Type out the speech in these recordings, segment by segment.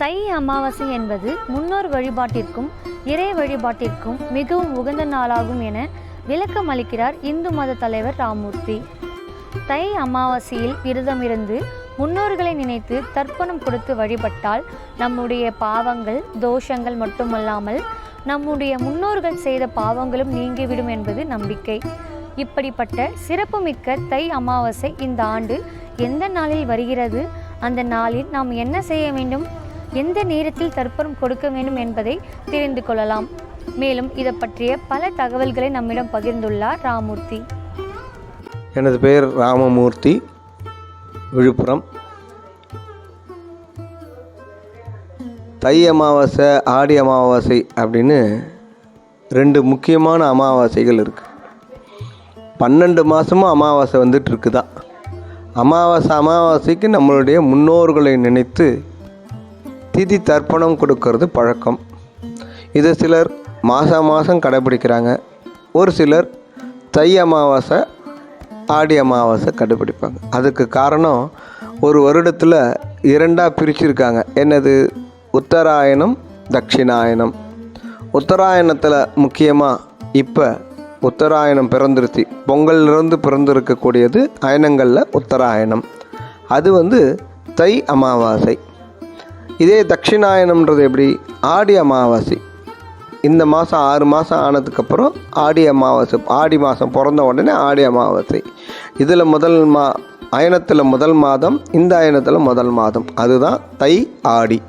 தை அமாவாசை என்பது முன்னோர் வழிபாட்டிற்கும் இறை வழிபாட்டிற்கும் மிகவும் உகந்த நாளாகும் என விளக்கம் அளிக்கிறார் இந்து மத தலைவர் ராமூர்த்தி. தை அமாவாசையில் விரதமிருந்து முன்னோர்களை நினைத்து தர்ப்பணம் கொடுத்து வழிபட்டால் நம்முடைய பாவங்கள் தோஷங்கள் மட்டுமல்லாமல் நம்முடைய முன்னோர்கள் செய்த பாவங்களும் நீங்கிவிடும் என்பது நம்பிக்கை. இப்படிப்பட்ட சிறப்புமிக்க தை அமாவாசை இந்த ஆண்டு எந்த நாளில் வருகிறது? அந்த நாளில் நாம் என்ன செய்ய வேண்டும்? எந்த நேரத்தில் தர்ப்பணம் கொடுக்க வேண்டும் என்பதை தெரிந்து கொள்ளலாம். மேலும் இதை பற்றிய பல தகவல்களை நம்மிடம் பகிர்ந்துள்ளார் ராமூர்த்தி. எனது பெயர் ராமமூர்த்தி. விழுப்புரம். தை அமாவாசை ஆடி அமாவாசை அப்படின்னு ரெண்டு முக்கியமான அமாவாசைகள் இருக்குது பன்னெண்டு மாதமும் அமாவாசை வந்துட்டு இருக்குதான். அமாவாசை அமாவாசைக்கு நம்மளுடைய முன்னோர்களை நினைத்து திதி தர்ப்பணம் கொடுக்கறது பழக்கம். இதை சிலர் மாதம் மாதம் கடைபிடிக்கிறாங்க. ஒரு சிலர் தை அமாவாசை ஆடி அமாவாசை கடைபிடிப்பாங்க. அதுக்கு காரணம் ஒரு வருடத்தில் இரண்டாக பிரிச்சிருக்காங்க. என்னது? உத்தராயணம் தட்சிணாயனம் உத்தராயணத்தில் முக்கியமாக இப்போ உத்தராயணம் பிறந்துருச்சு பொங்கல்லிருந்து பிறந்திருக்கக்கூடியது அயனங்களில் உத்தராயணம். அது வந்து தை அமாவாசை. இதே தட்சிணாயனம்ன்றது எப்படி? ஆடி அமாவாசை. இந்த மாதம் ஆறு மாதம் ஆனதுக்கப்புறம் ஆடி அமாவாசை ஆடி மாதம் பிறந்த உடனே ஆடி அமாவாசை. இதில் முதல் மா அயனத்தில் முதல் மாதம் இந்த அயனத்தில் முதல் மாதம். அதுதான் தை ஆடி.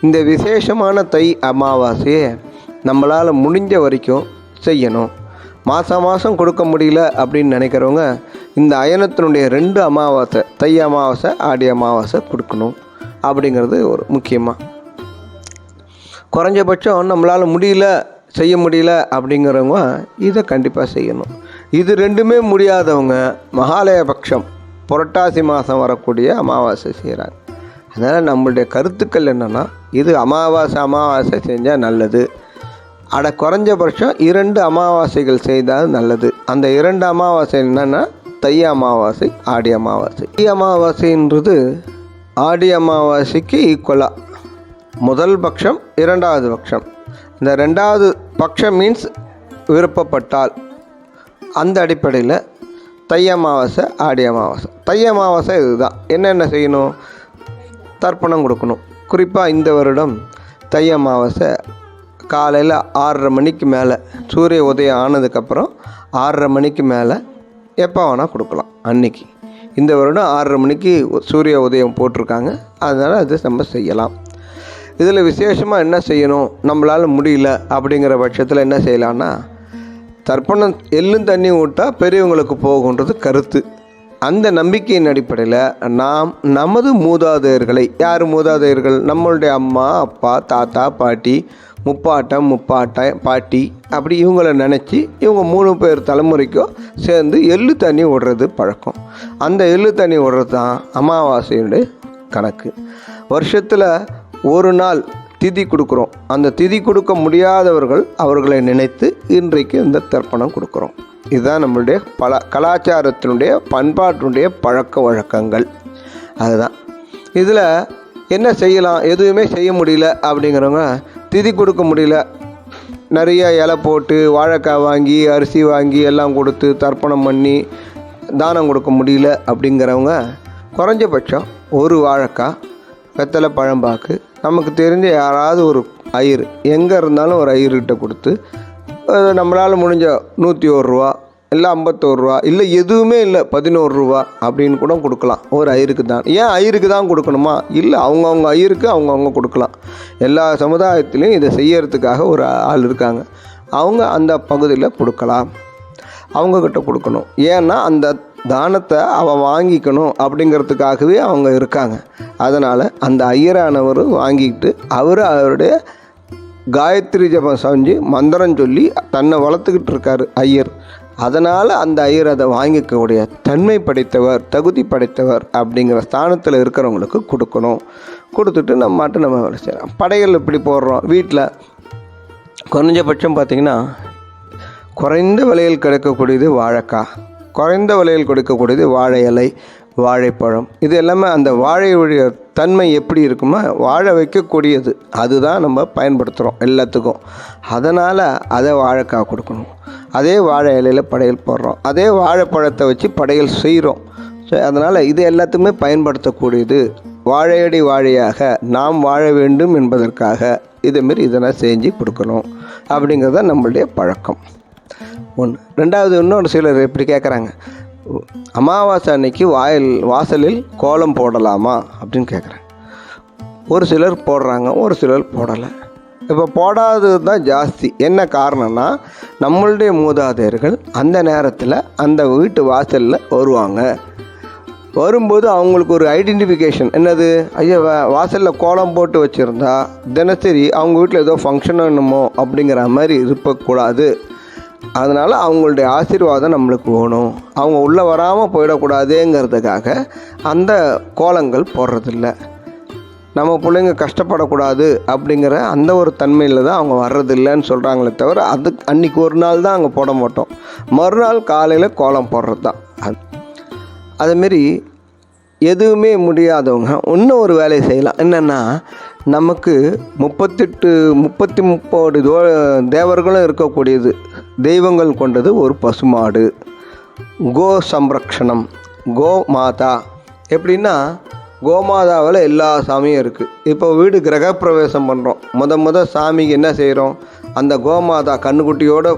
இந்த விசேஷமான தை அமாவாசையை நம்மளால் முடிஞ்ச வரைக்கும் செய்யணும். மாதம் மாதம் கொடுக்க முடியல அப்படின்னு நினைக்கிறவங்க இந்த அயனத்தினுடைய ரெண்டு அமாவாசை தை அமாவாசை ஆடி அமாவாசை கொடுக்கணும். அப்படிங்கிறது ஒரு முக்கியமாக குறைஞ்சபட்சம் நம்மளால் முடியல செய்ய முடியல அப்படிங்கிறவங்க இதை கண்டிப்பாக செய்யணும். இது ரெண்டுமே முடியாதவங்க மகாலயபக்ஷம் புரட்டாசி மாதம் வரக்கூடிய அமாவாசை செய்கிறாங்க அதனால் நம்மளுடைய கருத்துக்கள் என்னென்னா இது அமாவாசை அமாவாசை செஞ்சால் நல்லது. அட குறைஞ்சபட்சம் இரண்டு அமாவாசைகள் செய்தால் நல்லது. அந்த இரண்டு அமாவாசை என்னென்னா தை அமாவாசை ஆடி அமாவாசை. தை அமாவாசைன்றது ஆடி அமாவாசைக்கு ஈக்குவலாக முதல் பட்சம் இரண்டாவது பட்சம். இந்த ரெண்டாவது பட்சம் மீன்ஸ் விருப்பப்பட்டால். அந்த அடிப்படையில் தை அமாவாசை ஆடி அமாவாசை. தை அமாவாசை இதுதான். என்னென்ன செய்யணும்? தர்ப்பணம் கொடுக்கணும். குறிப்பாக இந்த வருடம் தை அமாவாசை காலையில் ஆறரை மணிக்கு மேலே சூரிய உதயம் ஆனதுக்கப்புறம் ஆறரை மணிக்கு மேலே எப்போ வேணால் கொடுக்கலாம் அன்னைக்கு. இந்த வருடம் ஆறரை மணிக்கு சூரிய உதயம் போட்டிருக்காங்க. அதனால் அது நம்ம செய்யலாம். இதில் விசேஷமாக என்ன செய்யணும்? நம்மளால் முடியல அப்படிங்கிற பட்சத்தில் என்ன செய்யலான்னா தர்ப்பணம் எள்ளும் தண்ணி விட்டால் பெரியவங்களுக்கு போகுன்றது கருத்து. அந்த நம்பிக்கையின் அடிப்படையில் நாம் நமது மூதாதையர்களை யார் மூதாதையர்கள்? நம்மளுடைய அம்மா அப்பா தாத்தா பாட்டி முப்பாட்டம் முப்பாட்ட பாட்டி அப்படி இவங்களை நினச்சி இவங்க மூணு பேர் தலைமுறைக்கும் சேர்ந்து எள்ளு தண்ணி விடுறது பழக்கம். அந்த எள்ளு தண்ணி விடுறது தான் அமாவாசையுடைய கணக்கு. வருஷத்தில் ஒரு நாள் திதி கொடுக்குறோம். அந்த திதி கொடுக்க முடியாதவர்கள் அவர்களை நினைத்து இன்றைக்கு இந்த தர்ப்பணம் கொடுக்குறோம். இதுதான் நம்மளுடைய பல கலாச்சாரத்தினுடைய பண்பாட்டினுடைய பழக்க வழக்கங்கள். அதுதான். இதில் என்ன செய்யலாம்? எதுவுமே செய்ய முடியல அப்படிங்கிறவங்க திதி கொடுக்க முடியல. நிறைய இலை போட்டு வாழைக்காய் வாங்கி அரிசி வாங்கி எல்லாம் கொடுத்து தர்ப்பணம் பண்ணி தானம் கொடுக்க முடியல அப்படிங்கிறவங்க குறைஞ்சபட்சம் ஒரு வாழைக்காய் வெத்தலை பழம்பாக்கு. நமக்கு தெரிஞ்ச யாராவது ஒரு ஐயர். எங்கே இருந்தாலும் ஒரு ஐயர்கிட்ட கொடுத்து நம்மளால் முடிஞ்ச நூற்றி ஒரு ரூபா இல்லை ஐம்பத்தோரு ரூபா இல்லை எதுவுமே இல்லை பதினோரு ரூபா அப்படின்னு கூட கொடுக்கலாம். ஒரு ஐயருக்கு தான். ஏன் ஐயருக்கு தான் கொடுக்கணுமா? இல்லை அவங்கவுங்க ஐயருக்கு அவங்கவுங்க கொடுக்கலாம். எல்லா சமுதாயத்திலையும் இதை செய்யறதுக்காக ஒரு ஆள் இருக்காங்க. அவங்க அந்த பகுதியில் கொடுக்கலாம். அவங்கக்கிட்ட கொடுக்கணும். ஏன்னா அந்த தானத்தை அவன் வாங்கிக்கணும் அப்படிங்கிறதுக்காகவே அவங்க இருக்காங்க. அதனால் அந்த ஐயரானவர் வாங்கிக்கிட்டு அவர் அவருடைய காயத்ரி ஜபம் செஞ்சு மந்திரம் சொல்லி தன்னை வளர்த்துக்கிட்டு இருக்கார் ஐயர். அதனால் அந்த ஐயர் அதை வாங்கிக்கக்கூடிய தன்மை படைத்தவர் தகுதி படைத்தவர் அப்படிங்கிற ஸ்தானத்தில் இருக்கிறவங்களுக்கு கொடுக்கணும். கொடுத்துட்டு நம்ம மாட்டு நம்ம வேலை செய்கிறோம் படைகள் இப்படி போடுறோம்? வீட்டில் குறைஞ்சபட்சம் பார்த்திங்கன்னா குறைந்த விலையில் கிடைக்கக்கூடியது வாழைக்காய். குறைந்த விலையில் கொடுக்கக்கூடியது வாழை இலை. வாழைப்பழம். இது எல்லாமே அந்த வாழையுடைய தன்மை எப்படி இருக்குமோ வாழ வைக்கக்கூடியது. அதுதான் நம்ம பயன்படுத்துகிறோம் எல்லாத்துக்கும். அதனால் அதை வாழைக்காய் கொடுக்கணும். அதே வாழை இலையில் படையல் போடுறோம். அதே வாழைப்பழத்தை வச்சு படையல் செய்கிறோம் ஸோ அதனால் இது எல்லாத்துக்குமே பயன்படுத்தக்கூடியது. வாழையடி வாழையாக நாம் வாழ வேண்டும் என்பதற்காக இதேமாரி இதெல்லாம் செஞ்சு கொடுக்கணும் அப்படிங்கிறது தான் நம்மளுடைய பழக்கம். ஒன்று ரெண்டாவது இன்னொரு சிலர் எப்படி கேட்குறாங்க அமாவாசை அன்னைக்கு வாயில் வாசலில் கோலம் போடலாமா அப்படின்னு கேட்குறேன் ஒரு சிலர் போடுறாங்க ஒரு சிலர் போடலை. இப்போ போடாதது தான் ஜாஸ்தி. என்ன காரணம்னா நம்மளுடைய மூதாதையர்கள் அந்த நேரத்தில் அந்த வீட்டு வாசலில் வருவாங்க. வரும்போது அவங்களுக்கு ஒரு ஐடென்டிஃபிகேஷன் என்னது? ஐயா வா- வாசலில் கோலம் போட்டு வச்சுருந்தா தினசரி அவங்க வீட்டில் ஏதோ ஃபங்க்ஷன் என்னமோ அப்படிங்கிற மாதிரி இருக்கக்கூடாது. அதனால் அவங்களுடைய ஆசீர்வாதம் நம்மளுக்கு வேணும். அவங்க உள்ளே வராமல் போயிடக்கூடாதுங்கிறதுக்காக அந்த கோலங்கள் போடுறதில்ல. நம்ம பிள்ளைங்க கஷ்டப்படக்கூடாது அப்படிங்கிற அந்த ஒரு தன்மையில் தான் அவங்க வர்றதில்லைன்னு சொல்கிறாங்களே தவிர அது அன்றைக்கி ஒரு நாள் தான் அங்கே போட மாட்டோம். மறுநாள் காலையில் கோலம் போடுறது தான் அது அதுமாரி எதுவுமே முடியாதவங்க இன்னும் ஒரு வேலையை செய்யலாம். என்னென்னா நமக்கு முப்பத்தெட்டு முப்பத்தி முப்பது தேவர்களும் இருக்கக்கூடியது. தெய்வங்கள் கொண்டது ஒரு பசுமாடு. கோ சம்ரக்ஷணம் கோ மாதா. எப்படின்னா கோமாதாவில் எல்லா சாமியும் இருக்குது இப்போ வீடு கிரகப்பிரவேசம் பண்ணுறோம் முத முத சாமிக்கு என்ன செய்கிறோம் அந்த கோமாதா கண்ணுக்குட்டியோட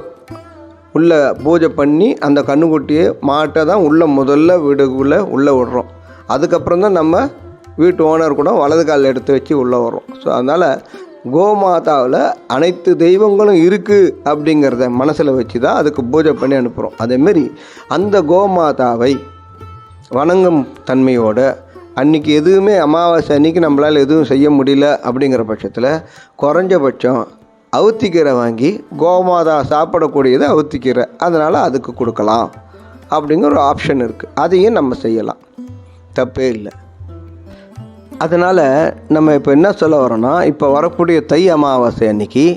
உள்ள பூஜை பண்ணி அந்த கண்ணுக்குட்டியை மாட்டை தான் உள்ள முதல்ல வீடுக்குள்ளே உள்ளே விடுறோம். அதுக்கப்புறம் தான் நம்ம வீட்டு ஓனர் கூட வலது கால் எடுத்து வச்சு உள்ளே வர்றோம். ஸோ அதனால் கோமாதாவில் அனைத்து தெய்வங்களும் இருக்குது அப்படிங்கிறத மனசில் வச்சு தான் அதுக்கு பூஜை பண்ணி அனுப்புகிறோம் அதேமாரி அந்த கோமாதாவை வணங்கும் தன்மையோட அன்னைக்கு எதுவுமே அமாவாசை அன்னைக்கு நம்மளால் எதுவும் செய்ய முடியல அப்படிங்கிற பட்சத்தில் குறைஞ்சபட்சம் அவுத்திக்கீரை வாங்கி கோமாதா சாப்பிடக்கூடியதை அவுத்திக்கீரை அதனால் அதுக்கு கொடுக்கலாம். அப்படிங்கிற ஒரு ஆப்ஷன் இருக்குது அதையும் நம்ம செய்யலாம். தப்பே இல்லை. அதனால் நம்ம இப்போ என்ன சொல்ல வரோன்னா இப்போ வரக்கூடிய தை அமாவாசை அன்னைக்கு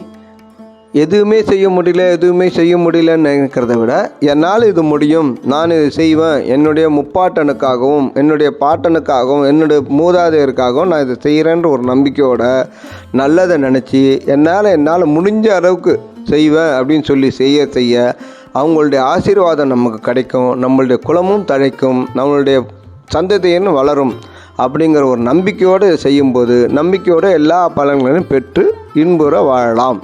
எதுவுமே செய்ய முடியல எதுவுமே செய்ய முடியலன்னு நினைக்கிறத விட என்னால் இது முடியும் நான் இது செய்வேன் என்னுடைய முப்பாட்டனுக்காகவும் என்னுடைய பாட்டனுக்காகவும் என்னுடைய மூதாதையருக்காகவும் நான் இதை செய்கிறேன்ற ஒரு நம்பிக்கையோட நல்லதை நினச்சி என்னால் என்னால் முடிஞ்ச அளவுக்கு செய்வேன் அப்படின்னு சொல்லி செய்ய செய்ய அவங்களுடைய ஆசீர்வாதம் நமக்கு கிடைக்கும் நம்மளுடைய குலமும் தழைக்கும் நம்மளுடைய சந்ததியினும் வளரும். அப்படிங்கிற ஒரு நம்பிக்கையோடு செய்யும்போது நம்பிக்கையோடு எல்லா பலன்களையும் பெற்று இன்புற வாழலாம்.